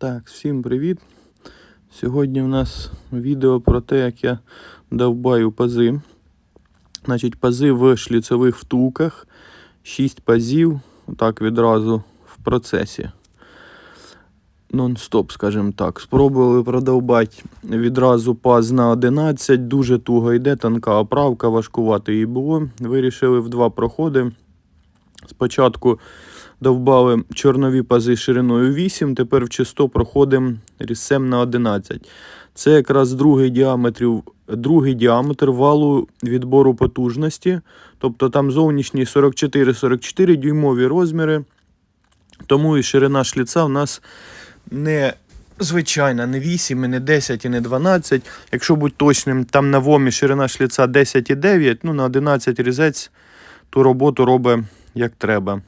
Так, всім привіт. Сьогодні в нас відео про те, як я довбаю пази. Значить, пази в шліцевих втулках. 6 пазів, так відразу в процесі. Нон-стоп, скажімо так. Спробували продовбати відразу паз на 11. Дуже туго йде, тонка оправка, важкувато її було. Вирішили в два проходи. Спочатку довбали чорнові пази шириною 8, тепер в чисто проходимо різцем на 11. Це якраз другий діаметр, другий діаметр валу відбору потужності. Тобто там зовнішні 44-44 дюймові розміри. Тому і ширина шліца в нас не звичайна, не 8, і не 10 і не 12. Якщо бути точним, там на вомі ширина шліца 10,9, ну на 11 різець ту роботу робить як треба.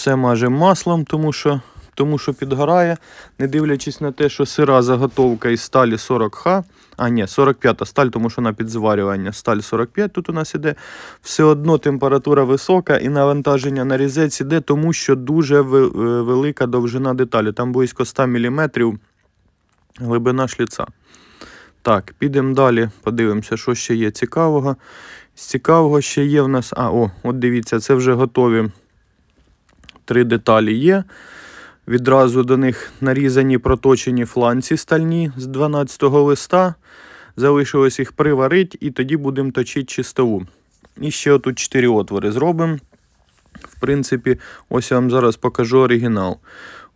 Все мажемо маслом, тому що, тому що підгорає, не дивлячись на те, що сира заготовка із сталі 40Х, а ні, 45-та сталь, тому що на підзварювання сталь 45 тут у нас іде. Все одно температура висока і навантаження на різець іде, тому що дуже е, велика довжина деталі. Там близько 100 мм глибина шліца. Так, підемо далі, подивимося, що ще є цікавого. З цікавого ще є в нас. А, о, от дивіться, це вже готові три деталі є. Відразу до них нарізані проточені фланці стальні з 12 листа. Залишилось їх приварити і тоді будемо точити чистову. І ще отут 4 отвори зробимо. В принципі, ось я вам зараз покажу оригінал.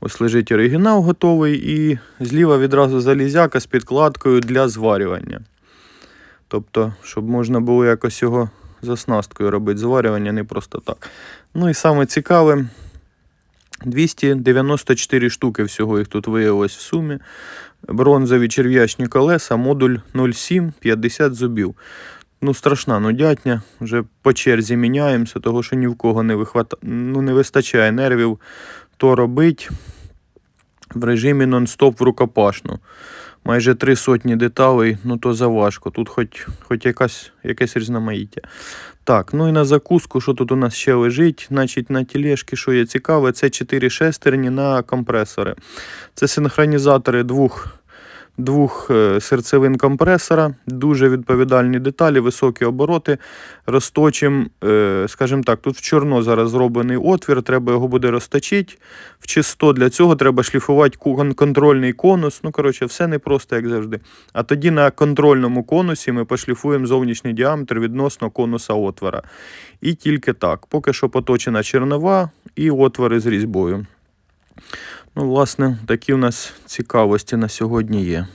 Ось лежить оригінал готовий, і зліва відразу залізяка з підкладкою для зварювання. Тобто, щоб можна було якось його з оснасткою робити зварювання, не просто так. Ну і саме цікаве, 294 штуки всього їх тут виявилось в сумі. Бронзові черв'ячні колеса, модуль 07, 50 зубів. Ну, страшна нудятня. Вже по черзі міняємося, того що ні в кого не, вихвата... ну, не вистачає нервів то робить в режимі нон-стоп в рукопашну. Майже три сотні деталей, ну то заважко. Тут хоч, хоч якась, якесь різноманіття. Так, ну і на закуску, що тут у нас ще лежить? Значить, на тілешки, що є цікаве, це 4 шестерні на компресори. Це синхронізатори двох, двох е, серцевин компресора, дуже відповідальні деталі, високі обороти. Розточимо, е, скажімо так, тут в чорно зараз зроблений отвір, треба його буде розточити. В чисто для цього треба шліфувати контрольний конус. Ну, коротше, все непросто, як завжди. А тоді на контрольному конусі ми пошліфуємо зовнішній діаметр відносно конуса отвора. І тільки так. Поки що поточена чернова і отвори з різьбою. Ну, власне, такі у нас цікавості на сьогодні є.